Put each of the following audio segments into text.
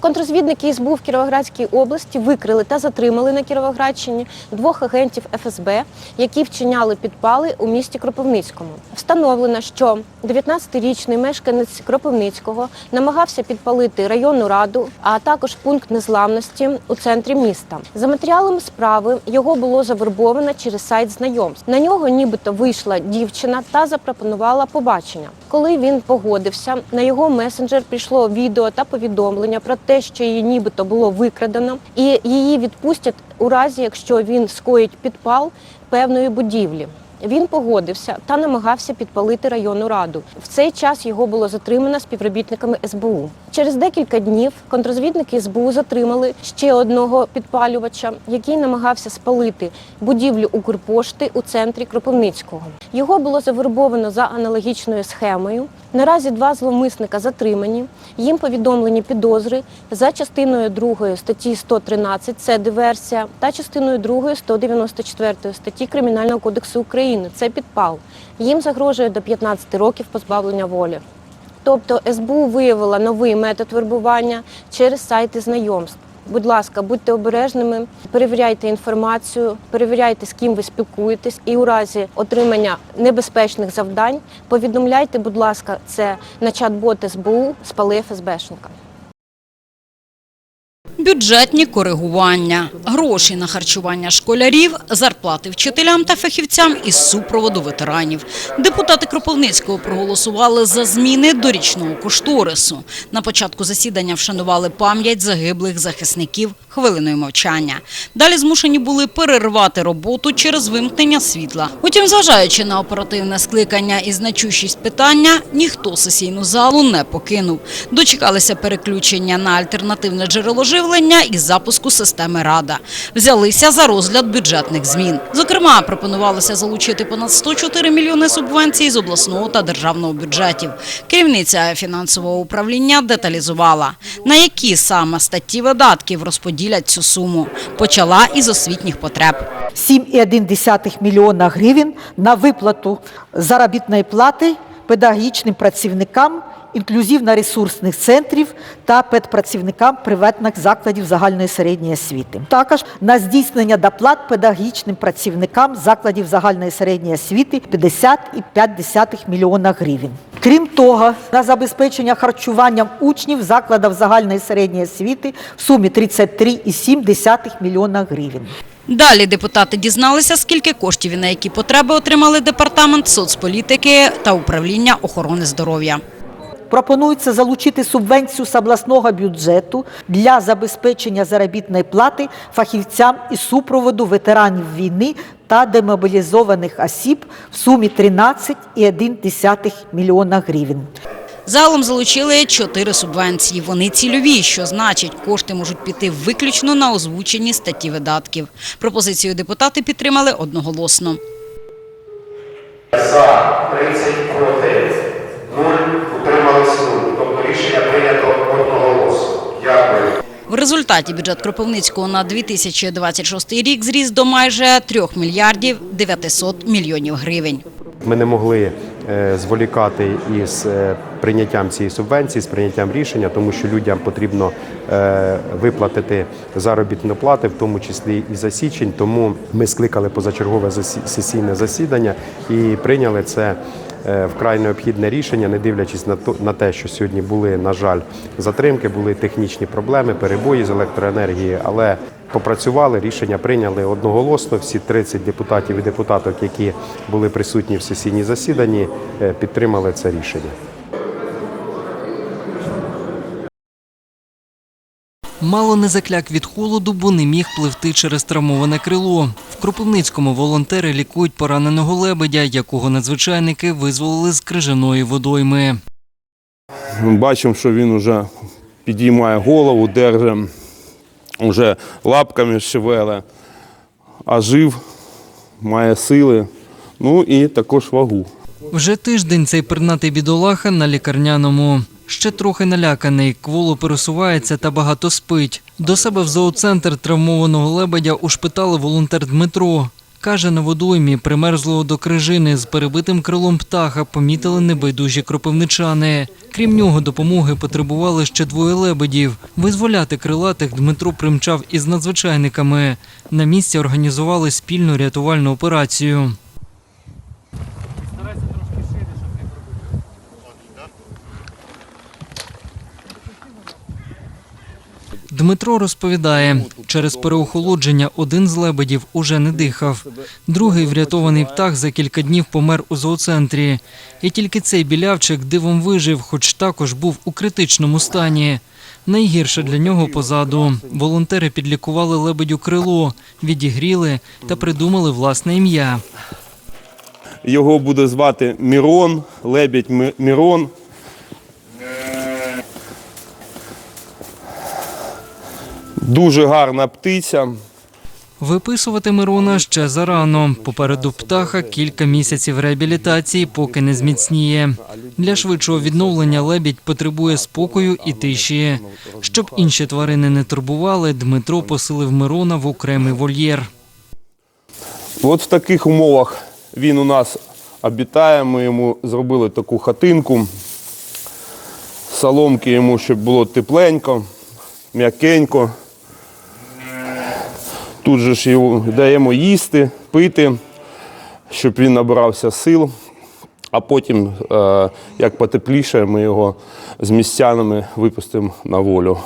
Контрозвідники СБУ в Кіровоградській області викрили та затримали на Кіровоградщині двох агентів ФСБ, які вчиняли підпали у місті Кропивницькому. Встановлено, що 19-річний мешканець Кропивницького намагався підпалити районну раду, а також пункт незламності у центрі міста. За матеріалами справи його було завербовано через сайт знайомств. На нього нібито вийшла дівчина та запропонувала побачення. Коли він погодився, на його месенджер прийшло відео та повідомлення про те, що її нібито було викрадено, і її відпустять у разі, якщо він скоїть підпал певної будівлі. Він погодився та намагався підпалити районну раду. В цей час його було затримано співробітниками СБУ. Через декілька днів контрозвідники СБУ затримали ще одного підпалювача, який намагався спалити будівлю Укрпошти у центрі Кропивницького. Його було завербовано за аналогічною схемою. Наразі два зловмисника затримані. Їм повідомлені підозри за частиною 2 статті 113 це диверсія, та частиною 2 194 статті Кримінального кодексу України це підпал. Їм загрожує до 15 років позбавлення волі. Тобто СБУ виявила новий метод вербування через сайти знайомств. Будь ласка, будьте обережними, перевіряйте інформацію, перевіряйте, з ким ви спілкуєтесь, і у разі отримання небезпечних завдань повідомляйте, будь ласка, це на чат-боти СБУ спали ФСБшника. Бюджетні коригування, гроші на харчування школярів, зарплати вчителям та фахівцям із супроводу ветеранів. Депутати Кропивницького проголосували за зміни до річного кошторису. На початку засідання вшанували пам'ять загиблих захисників хвилиною мовчання. Далі змушені були перервати роботу через вимкнення світла. Утім, зважаючи на оперативне скликання і значущість питання, ніхто сесійну залу не покинув. Дочекалися переключення на альтернативне джерело живлення і запуску системи Рада. Взялися за розгляд бюджетних змін. Зокрема, пропонувалося залучити понад 104 мільйони субвенцій з обласного та державного бюджетів. Керівниця фінансового управління деталізувала, на які саме статті видатків розподілять цю суму. Почала із освітніх потреб. 7,1 мільйона гривень на виплату заробітної плати педагогічним працівникам інклюзивно-ресурсних центрів та педпрацівникам приватних закладів загальної середньої освіти. Також на здійснення доплат педагогічним працівникам закладів загальної середньої освіти 50,5 мільйона гривень. Крім того, на забезпечення харчуванням учнів закладів загальної середньої освіти в сумі 33,7 мільйона гривень. Далі депутати дізналися, скільки коштів і на які потреби отримали департамент соцполітики та управління охорони здоров'я. Пропонується залучити субвенцію з обласного бюджету для забезпечення заробітної плати фахівцям із супроводу ветеранів війни та демобілізованих осіб в сумі 13,1 мільйона гривень. Загалом залучили чотири субвенції. Вони цільові, що значить, кошти можуть піти виключно на озвучені статті видатків. Пропозицію депутати підтримали одноголосно. За 30 проти 0, утрималися 0. Тобто рішення прийнято одноголосно. Дякую. В результаті бюджет Кропивницького на 2026 рік зріс до майже 3 мільярдів 900 мільйонів гривень. Ми не могли е, зволікати із е, прийняттям цієї субвенції, з прийняттям рішення, тому що людям потрібно е, виплатити заробітну плати, в тому числі і за січень. Тому ми скликали позачергове сесійне засідання і прийняли це. Е, Вкрай необхідне рішення, не дивлячись на те, що сьогодні були, на жаль, затримки, були технічні проблеми, перебої з електроенергії, але попрацювали, рішення прийняли одноголосно. Всі 30 депутатів і депутаток, які були присутні в сесійній засіданні, е, підтримали це рішення. Мало не закляк від холоду, бо не міг пливти через травмоване крило. В Кропивницькому волонтери лікують пораненого лебедя, якого надзвичайники визволили з крижаної водойми. Ми бачимо, що він вже підіймає голову, держить, вже лапками шевеле, а жив, має сили, ну і також вагу. Вже тиждень цей пернатий бідолаха на лікарняному. Ще трохи наляканий, кволо пересувається та багато спить. До себе в зооцентр травмованого лебедя ушпитали волонтер Дмитро. Каже, на водоймі примерзлого до крижини з перебитим крилом птаха помітили небайдужі кропивничани. Крім нього, допомоги потребували ще двоє лебедів. Визволяти крилатих Дмитро примчав із надзвичайниками. На місці організували спільну рятувальну операцію. Дмитро розповідає, через переохолодження один з лебедів уже не дихав. Другий врятований птах за кілька днів помер у зооцентрі. І тільки цей білявчик дивом вижив, хоч також був у критичному стані. Найгірше для нього позаду. Волонтери підлікували лебедю крило, відігріли та придумали власне ім'я. Його буде звати Мірон, лебідь Мірон. Дуже гарна птиця. Виписувати Мирона ще зарано. Попереду птаха кілька місяців реабілітації, поки не зміцніє. Для швидшого відновлення лебідь потребує спокою і тиші. Щоб інші тварини не турбували, Дмитро поселив Мирона в окремий вольєр. От в таких умовах він у нас обітає. Ми йому зробили таку хатинку. Соломки йому, щоб було тепленько, м'якенько. Тут же ж йому даємо їсти, пити, щоб він набрався сил. А потім, е, як потепліше, ми його з містянами випустимо на волю.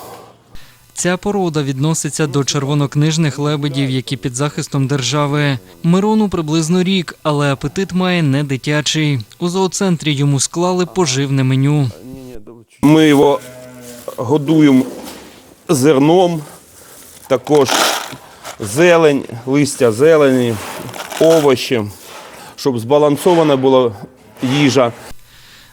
Ця порода відноситься до червонокнижних лебедів, які під захистом держави. Мирону приблизно рік, але апетит має не дитячий. У зооцентрі йому склали поживне меню. Ми його годуємо зерном, також зелень, листя зелені, овочі, щоб збалансована була їжа.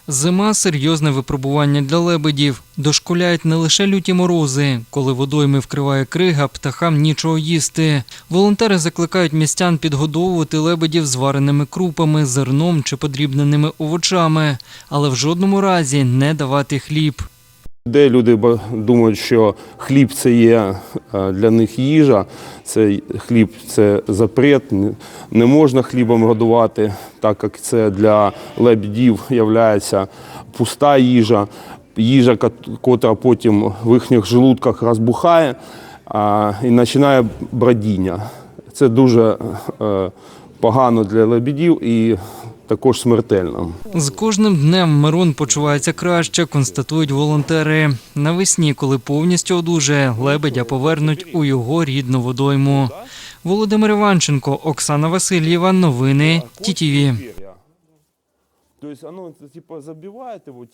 Зима серйозне випробування для лебедів. Дошкуляють не лише люті морози, коли водойми вкриває крига, птахам нічого їсти. Волонтери закликають містян підгодовувати лебедів звареними крупами, зерном чи подрібненими овочами, але в жодному разі не давати хліб. Де люди думають, що хліб це є е, для них їжа, це хліб це запрет, не- можна хлібом годувати, так як це для лебедів є пуста їжа, їжа, кот- котра потім в їхніх желудках розбухає і починає бродіння. Це дуже е, погано для лебедів і також смертельна. З кожним днем Мирон почувається краще, констатують волонтери. Навесні, коли повністю одужає, лебедя повернуть у його рідну водойму. Володимир Іванченко, Оксана Васильєва. Новини ТІТІВІ. Тобто, воно, типу, забиває типу,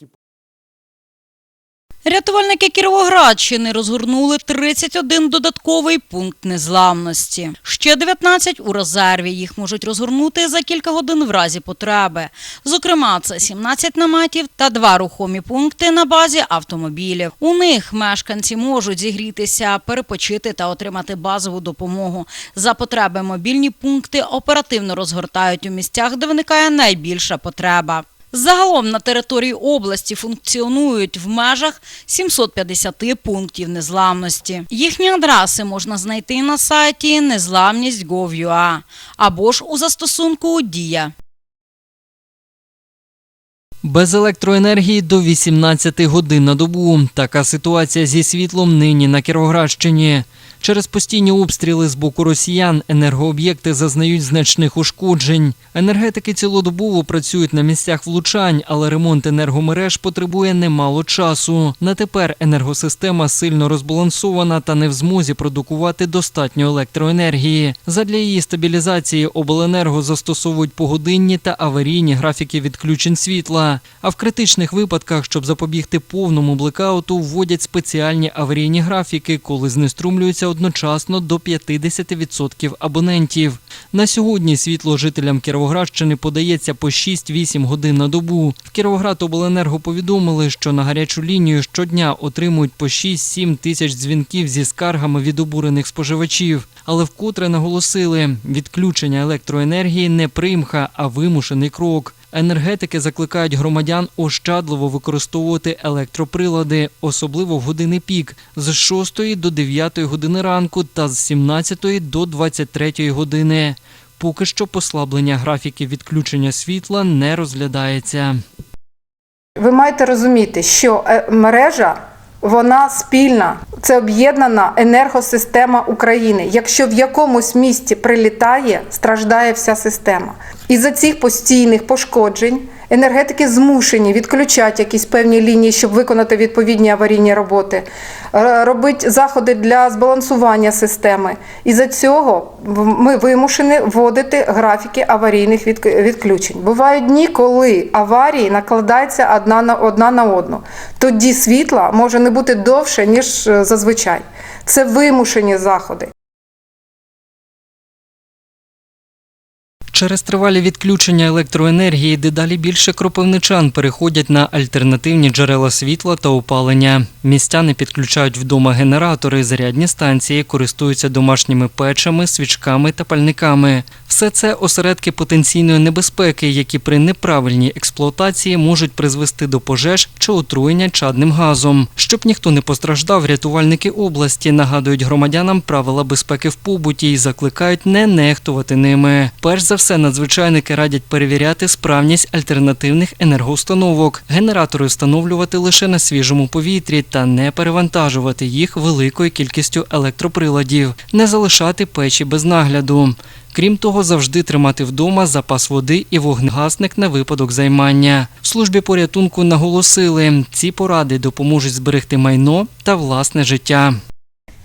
Рятувальники Кіровоградщини розгорнули 31 додатковий пункт незламності. Ще 19 у резерві. Їх можуть розгорнути за кілька годин в разі потреби. Зокрема, це 17 наметів та два рухомі пункти на базі автомобілів. У них мешканці можуть зігрітися, перепочити та отримати базову допомогу. За потреби мобільні пункти оперативно розгортають у місцях, де виникає найбільша потреба. Загалом на території області функціонують в межах 750 пунктів незламності. Їхні адреси можна знайти на сайті незламність.gov.ua або ж у застосунку Дія. Без електроенергії до 18 годин на добу. Така ситуація зі світлом нині на Кіровоградщині. Через постійні обстріли з боку росіян енергооб'єкти зазнають значних ушкоджень. Енергетики цілодобово працюють на місцях влучань, але ремонт енергомереж потребує немало часу. На тепер енергосистема сильно розбалансована та не в змозі продукувати достатньо електроенергії. Задля її стабілізації обленерго застосовують погодинні та аварійні графіки відключень світла. А в критичних випадках, щоб запобігти повному блекауту, вводять спеціальні аварійні графіки, коли знеструмлюються одночасно до 50% абонентів. На сьогодні світло жителям Кіровоградщини подається по 6-8 годин на добу. В Кіровоградобленерго повідомили, що на гарячу лінію щодня отримують по 6-7 тисяч дзвінків зі скаргами від обурених споживачів. Але вкотре наголосили, відключення електроенергії не примха, а вимушений крок. Енергетики закликають громадян ощадливо використовувати електроприлади, особливо в години пік з 6 до 9 години ранку та з 17 до 23 години. Поки що послаблення графіків відключення світла не розглядається. Ви маєте розуміти, що е, мережа вона спільна, це об'єднана енергосистема України. Якщо в якомусь місті прилітає, страждає вся система. І за цих постійних пошкоджень енергетики змушені відключати якісь певні лінії, щоб виконати відповідні аварійні роботи, робити заходи для збалансування системи. І за цього ми вимушені вводити графіки аварійних відключень. Бувають дні, коли аварії накладаються одна на одна на одну. Тоді світла може не бути довше, ніж е, зазвичай. Це вимушені заходи. Через тривалі відключення електроенергії дедалі більше кропивничан переходять на альтернативні джерела світла та опалення. Містяни підключають вдома генератори, зарядні станції, користуються домашніми печами, свічками та пальниками. Все це осередки потенційної небезпеки, які при неправильній експлуатації можуть призвести до пожеж чи отруєння чадним газом. Щоб ніхто не постраждав, рятувальники області нагадують громадянам правила безпеки в побуті і закликають не нехтувати ними. Перш за все, надзвичайники радять перевіряти справність альтернативних енергоустановок, генератори встановлювати лише на свіжому повітрі та не перевантажувати їх великою кількістю електроприладів, не залишати печі без нагляду. Крім того, завжди тримати вдома запас води і вогнегасник на випадок займання. В службі порятунку наголосили, ці поради допоможуть зберегти майно та власне життя.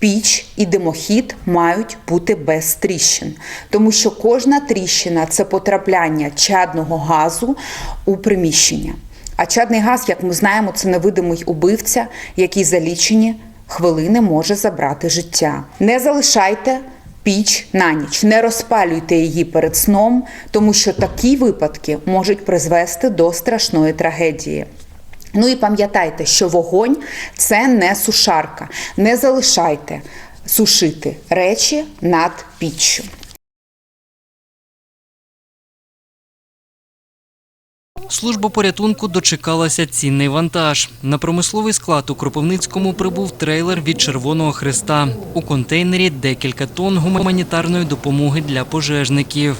Піч і димохід мають бути без тріщин, тому що кожна тріщина це потрапляння чадного газу у приміщення. А чадний газ, як ми знаємо, це невидимий убивця, який за лічені хвилини може забрати життя. Не залишайте піч на ніч, не розпалюйте її перед сном, тому що такі випадки можуть призвести до страшної трагедії. Ну і пам'ятайте, що вогонь це не сушарка. Не залишайте сушити речі над піччю. Служба порятунку дочекалася цінний вантаж. На промисловий склад у Кропивницькому прибув трейлер від Червоного Христа. У контейнері декілька тонн гуманітарної допомоги для пожежників.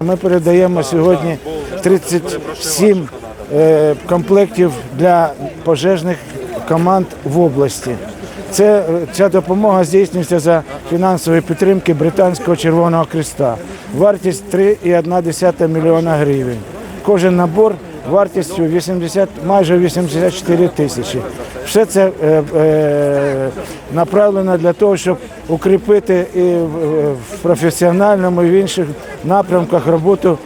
Ми передаємо сьогодні 37 е, комплектів для пожежних команд в області. Це, ця допомога здійснюється за фінансової підтримки Британського Червоного Христа. Вартість 3,1 мільйона гривень. Кожен набор вартістю 80, майже 84 тисячі. Все це е, е, направлено для того, щоб укріпити і в, професіональному і в інших напрямках роботу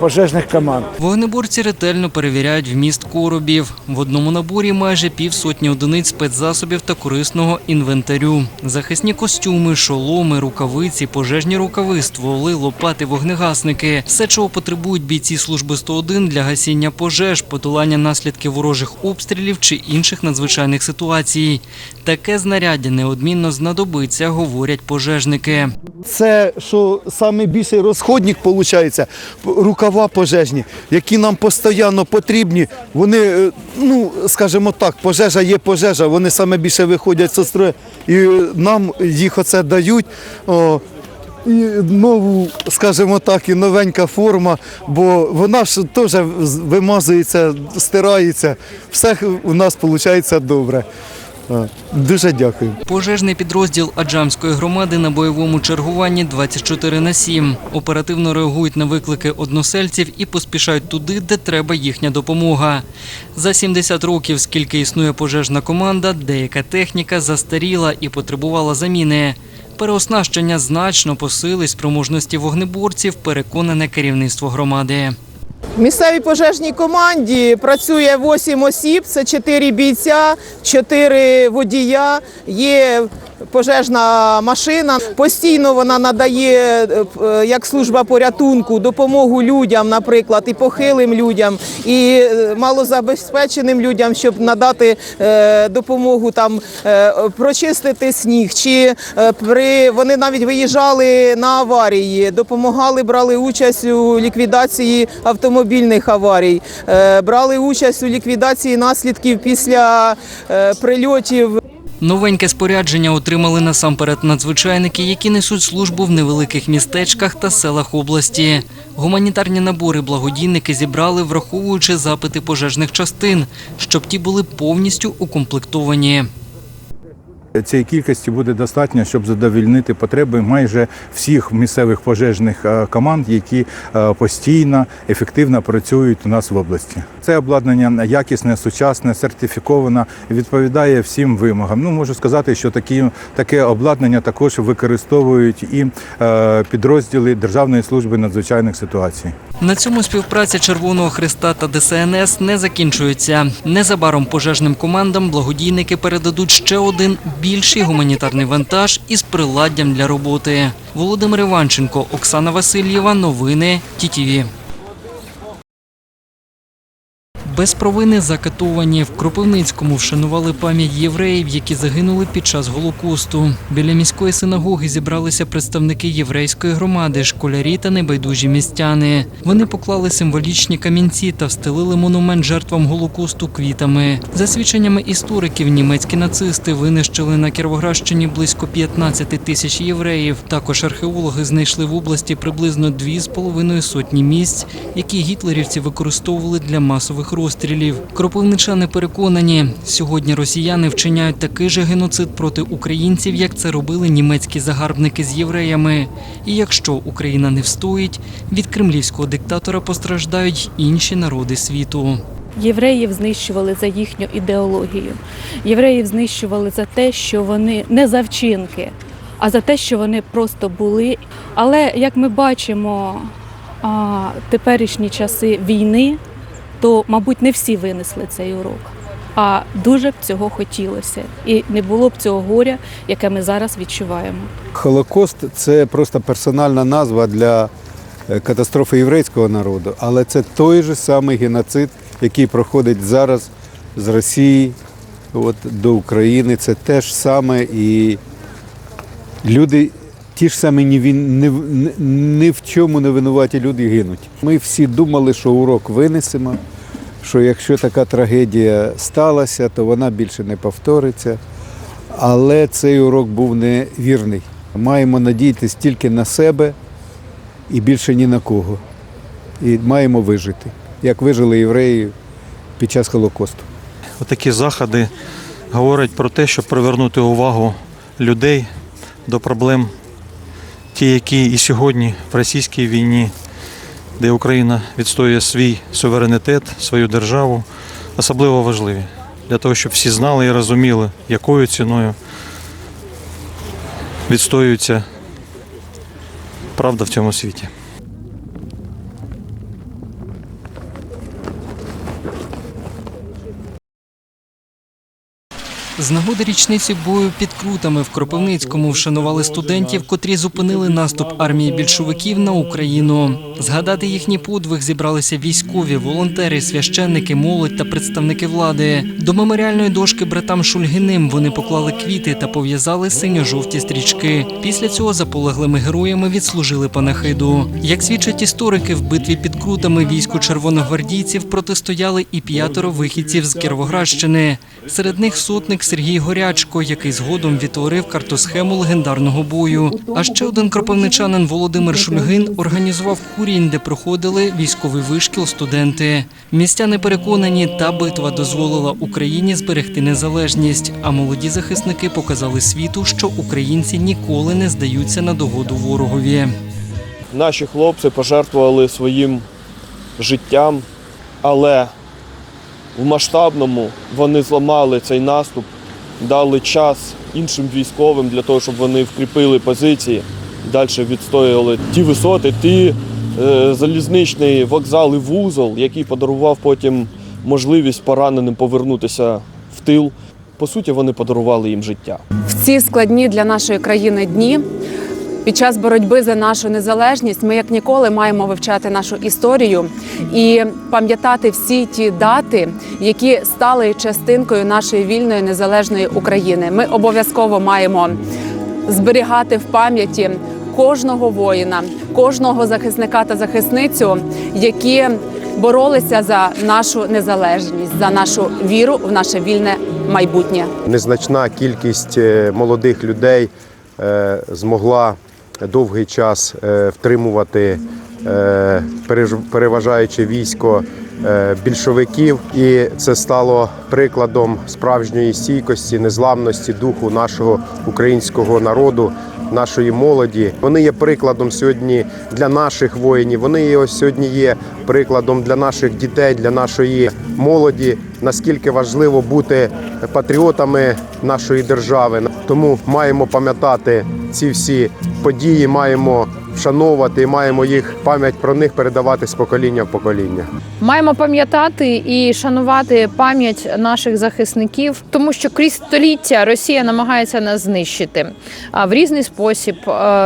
пожежних команд. Вогнеборці ретельно перевіряють вміст коробів. В одному наборі майже півсотні одиниць спецзасобів та корисного інвентарю. Захисні костюми, шоломи, рукавиці, пожежні рукави, стволи, лопати, вогнегасники. Все, чого потребують бійці служби 101 для гасіння пожеж, подолання наслідків ворожих обстрілів чи інших надзвичайних ситуацій. Таке знаряддя неодмінно знадобиться, говорять пожежники. Це що найбільший розходник виходить, рукава пожежні, які нам постійно потрібні. Вони, е, ну скажімо так, пожежа є пожежа, вони саме більше виходять з строю, і нам їх оце дають. О, і нову, скажімо так, і новенька форма, бо вона ж теж вимазується, стирається. Все у нас виходить добре. Дуже дякую. Пожежний підрозділ Аджамської громади на бойовому чергуванні 24 на 7. Оперативно реагують на виклики односельців і поспішають туди, де треба їхня допомога. За 70 років, скільки існує пожежна команда, деяка техніка застаріла і потребувала заміни. Переоснащення значно посилить спроможності вогнеборців, переконане керівництво громади. В місцевій пожежній команді працює 8 осіб, це 4 бійця, 4 водія, є пожежна машина. Постійно вона надає, е, як служба порятунку, допомогу людям, наприклад, і похилим людям, і е, малозабезпеченим людям, щоб надати е, допомогу там е, прочистити сніг. Чи е, при вони навіть виїжджали на аварії, допомагали, брали участь у ліквідації автомобільних аварій, е, брали участь у ліквідації наслідків після е, прильотів. Новеньке спорядження отримали насамперед надзвичайники, які несуть службу в невеликих містечках та селах області. Гуманітарні набори благодійники зібрали, враховуючи запити пожежних частин, щоб ті були повністю укомплектовані. Цієї кількості буде достатньо, щоб задовільнити потреби майже всіх місцевих пожежних е, команд, які е, постійно ефективно працюють у нас в області. Це обладнання якісне, сучасне, сертифіковане, відповідає всім вимогам. Ну можу сказати, що такі таке обладнання також використовують і е, підрозділи Державної служби надзвичайних ситуацій. На цьому співпраця Червоного Христа та ДСНС не закінчується. Незабаром пожежним командам благодійники передадуть ще один більший гуманітарний вантаж із приладдям для роботи. Володимир Іванченко, Оксана Васильєва. Новини ТІТІВІ. Без провини закатовані в Кропивницькому вшанували пам'ять євреїв, які загинули під час голокосту. Біля міської синагоги зібралися представники єврейської громади, школярі та небайдужі містяни. Вони поклали символічні камінці та встелили монумент жертвам голокосту квітами. За свідченнями істориків, німецькі нацисти винищили на Кіровоградщині близько 15 тисяч євреїв. Також археологи знайшли в області приблизно дві з половиною сотні місць, які гітлерівці використовували для масових розстрілів. Кропивничани переконані, сьогодні росіяни вчиняють такий же геноцид проти українців, як це робили німецькі загарбники з євреями. І якщо Україна не встоїть, від кремлівського диктатора постраждають інші народи світу. Євреїв знищували за їхню ідеологію. Євреїв знищували за те, що вони не за вчинки, а за те, що вони просто були. Але як ми бачимо, теперішні часи війни, то, мабуть, не всі винесли цей урок. А дуже б цього хотілося, і не було б цього горя, яке ми зараз відчуваємо. Холокост це просто персональна назва для е, катастрофи єврейського народу, але це той же самий геноцид, який проходить зараз з Росії от, до України. Це те ж саме і люди. Ті ж самі ні, ні, ні в чому не винуваті люди гинуть. Ми всі думали, що урок винесемо, що якщо така трагедія сталася, то вона більше не повториться. Але цей урок був невірний. Маємо надіятися тільки на себе і більше ні на кого. І маємо вижити, як вижили євреї під час Холокосту. Отакі заходи говорять про те, щоб привернути увагу людей до проблем, ті, які і сьогодні в російській війні, де Україна відстоює свій суверенітет, свою державу, особливо важливі. Для того, щоб всі знали і розуміли, якою ціною відстоюється правда в цьому світі. З нагоди річниці бою під крутами в Кропивницькому вшанували студентів, котрі зупинили наступ армії більшовиків на Україну. Згадати їхній подвиг зібралися військові, волонтери, священники, молодь та представники влади. До меморіальної дошки братам Шульгиним вони поклали квіти та пов'язали синьо-жовті стрічки. Після цього за полеглими героями відслужили панахиду. Як свідчать історики, в битві під крутами війську червоногвардійців протистояли і п'ятеро вихідців з Кіровоградщини. Серед них сотник Сергій Горячко, який згодом відтворив картосхему легендарного бою. А ще один кропивничанин Володимир Шульгин організував курінь, де проходили військовий вишкіл студенти. Містяни переконані, та битва дозволила Україні зберегти незалежність. А молоді захисники показали світу, що українці ніколи не здаються на догоду ворогові. Наші хлопці пожертвували своїм життям, але в масштабному вони зламали цей наступ, дали час іншим військовим для того, щоб вони вкріпили позиції, далі відстояли ті висоти, ті е, залізничний вокзал і вузол, який подарував потім можливість пораненим повернутися в тил. По суті, вони подарували їм життя. В ці складні для нашої країни дні. Під час боротьби за нашу незалежність ми як ніколи маємо вивчати нашу історію і пам'ятати всі ті дати, які стали частинкою нашої вільної незалежної України. Ми обов'язково маємо зберігати в пам'яті кожного воїна, кожного захисника та захисницю, які боролися за нашу незалежність, за нашу віру в наше вільне майбутнє. Незначна кількість е, молодих людей е, змогла довгий час е, втримувати е, переважаюче військо е, більшовиків, і це стало прикладом справжньої стійкості, незламності духу нашого українського народу. Нашої молоді вони є прикладом сьогодні для наших воїнів. Вони є ось сьогодні є прикладом для наших дітей, для нашої молоді. Наскільки важливо бути патріотами нашої держави. Тому маємо пам'ятати ці всі події, маємо вшановувати, маємо їх пам'ять про них передавати з покоління в покоління. Маємо пам'ятати і шанувати пам'ять наших захисників, тому що крізь століття Росія намагається нас знищити в різний спосіб,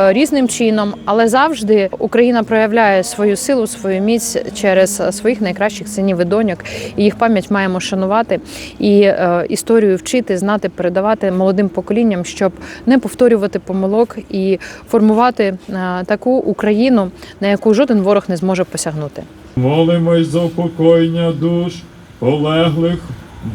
різним чином, але завжди Україна проявляє свою силу, свою міць через своїх найкращих синів і доньок. І їх пам'ять маємо шанувати і е, історію вчити, знати, передавати молодим поколінням, щоб не повторювати помилок і формувати е, таку Україну, на яку жоден ворог не зможе посягнути. Молимось за упокоєння душ полеглих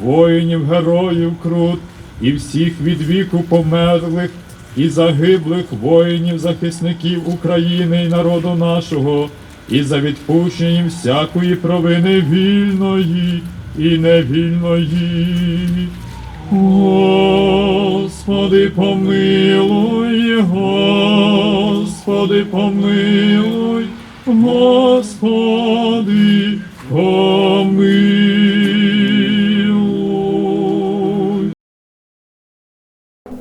воїнів, героїв крут і всіх від віку померлих і загиблих воїнів, захисників України і народу нашого, і за відпущення їм всякої провини вільної і невільної. Господи, помилуй, Господи, помилуй, Господи, помилуй.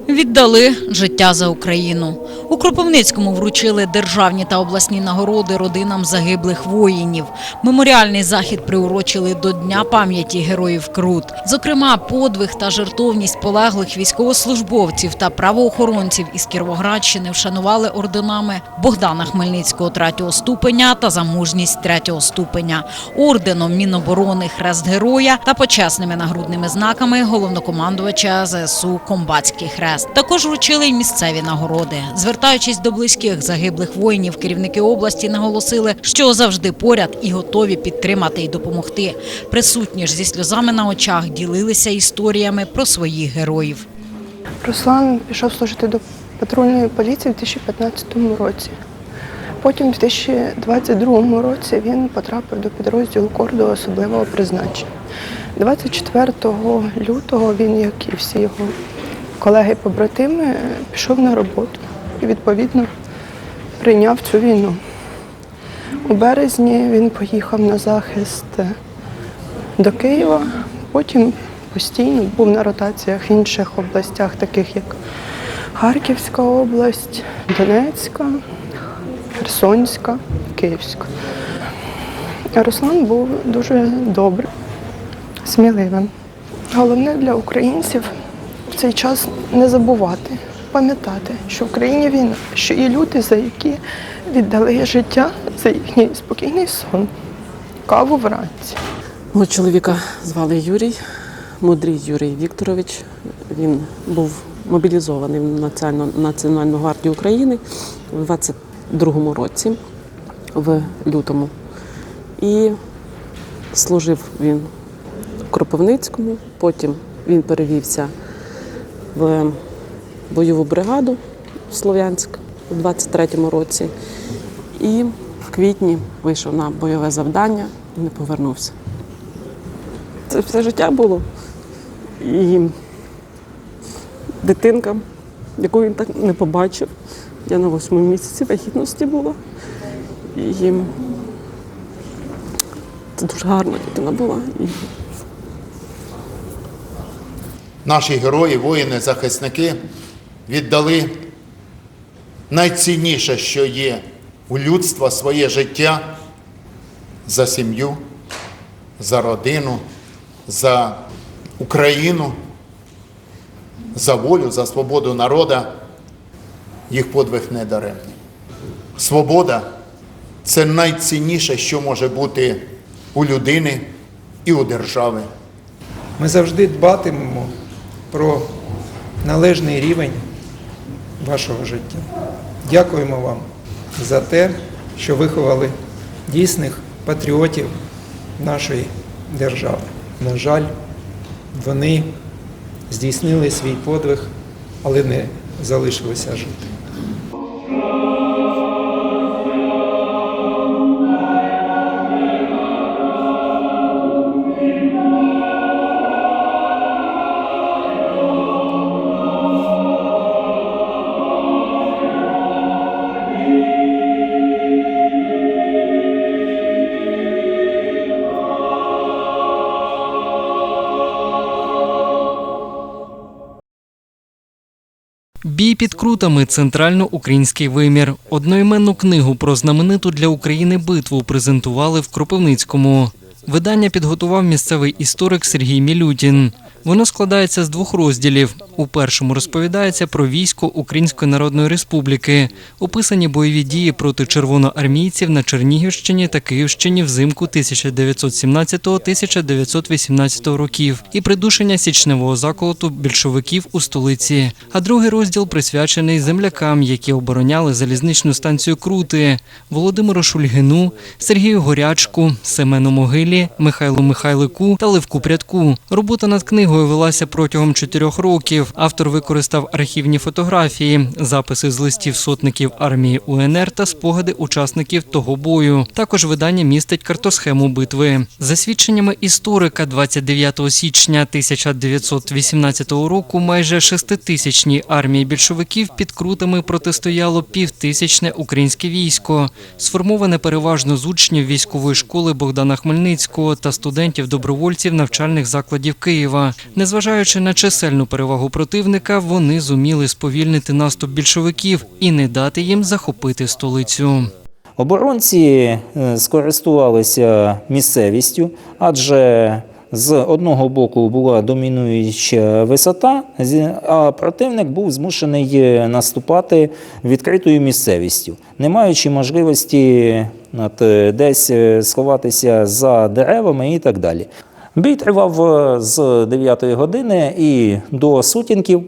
Віддали життя за Україну. Кропивницькому вручили державні та обласні нагороди родинам загиблих воїнів. Меморіальний захід приурочили до Дня пам'яті героїв Крут. Зокрема, подвиг та жертовність полеглих військовослужбовців та правоохоронців із Кіровоградщини вшанували орденами Богдана Хмельницького третього ступеня та за мужність третього ступеня, орденом Міноборони Хрест Героя та почесними нагрудними знаками головнокомандувача ЗСУ Комбатський хрест. Також вручили й місцеві нагороди. Звертаючись до близьких загиблих воїнів, керівники області наголосили, що завжди поряд і готові підтримати і допомогти. Присутні ж зі сльозами на очах ділилися історіями про своїх героїв. Руслан пішов служити до патрульної поліції у 2015 році. Потім у 2022 році він потрапив до підрозділу корду особливого призначення. 24 лютого він, як і всі його колеги-побратими, пішов на роботу і відповідно прийняв цю війну. У березні він поїхав на захист до Києва, потім постійно був на ротаціях в інших областях, таких як Харківська область, Донецька, Херсонська, Київська. Руслан був дуже добрим, сміливим. Головне для українців в цей час не забувати, пам'ятати, що в Україні війна, що є люди, за які віддали життя за їхній спокійний сон, каву вранці. Мого чоловіка звали Юрій, мудрий Юрій Вікторович. Він був мобілізований в Національну, Національну гвардію України у 22-му році, в лютому. І служив він в Кропивницькому, потім він перевівся в бойову бригаду в Слов'янськ у 23-му році. І в квітні вийшов на бойове завдання і не повернувся. Це все життя було. І дитинка, яку він так не побачив. Я на восьмому місяці вагітності була. І це дуже гарна дитина була. Наші герої, воїни, захисники віддали найцінніше, що є у людства своє життя за сім'ю, за родину, за Україну, за волю, за свободу народа. Їх подвиг не даремний. Свобода це найцінніше, що може бути у людини і у держави. Ми завжди дбатимемо про належний рівень вашого життя. Дякуємо вам за те, що виховали дійсних патріотів нашої держави. На жаль, вони здійснили свій подвиг, але не залишилися жити. Бій під крутами центрально-український вимір. Одноіменну книгу про знамениту для України битву презентували в Кропивницькому. Видання підготував місцевий історик Сергій Мілютін. Воно складається з двох розділів. У першому розповідається про військо Української Народної Республіки, описані бойові дії проти червоноармійців на Чернігівщині та Київщині взимку 1917-1918 років і придушення січневого заколоту більшовиків у столиці. А другий розділ присвячений землякам, які обороняли залізничну станцію Крути, Володимиру Шульгину, Сергію Горячку, Семену Могилі, Михайлу Михайлику та Левку Прядку. Робота над книгою велася протягом чотирьох років. Автор використав архівні фотографії, записи з листів сотників армії УНР та спогади учасників того бою. Також видання містить картосхему битви. За свідченнями історика, 29 січня 1918 року майже шеститисячній армії більшовиків під крутами протистояло півтисячне українське військо, сформоване переважно з учнів військової школи Богдана Хмельницького та студентів-добровольців навчальних закладів Києва. Незважаючи на чисельну перевагу противника, вони зуміли сповільнити наступ більшовиків і не дати їм захопити столицю. Оборонці е, скористувалися місцевістю, адже з одного боку була домінуюча висота, а противник був змушений е, наступати відкритою місцевістю, не маючи можливості е, десь сховатися за деревами і так далі. Бій тривав е, з 9 години і до сутінків.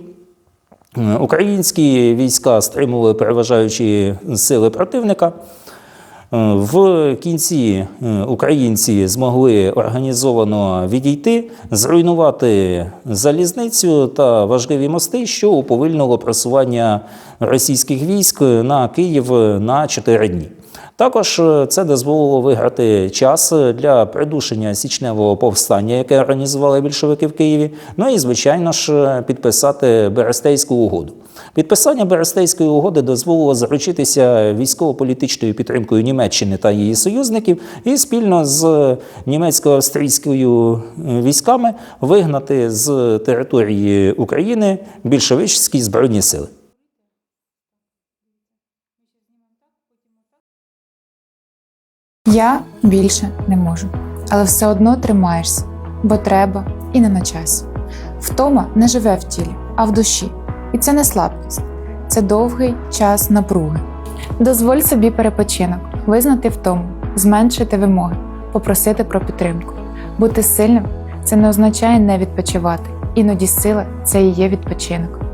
Е, Українські війська стримували переважаючі сили противника. Е, В кінці українці змогли організовано відійти, зруйнувати залізницю та важливі мости, що уповільнило просування російських військ на Київ на 4 дні. Також е, це дозволило виграти час для придушення січневого повстання, яке організували більшовики в Києві. Ну і звичайно ж підписати Берестейську угоду. Підписання Берестейської угоди дозволило заручитися військово-політичною підтримкою Німеччини та її союзників і спільно з німецько-австрійською е, військами вигнати з території України більшовицькі збройні сили. Я більше не можу, але все одно тримаєшся, бо треба і не на часі. Втома не живе в тілі, а в душі. І це не слабкість, це довгий час напруги. Дозволь собі перепочинок, визнати втому, зменшити вимоги, попросити про підтримку. Бути сильним це не означає не відпочивати. Іноді сила це і є відпочинок.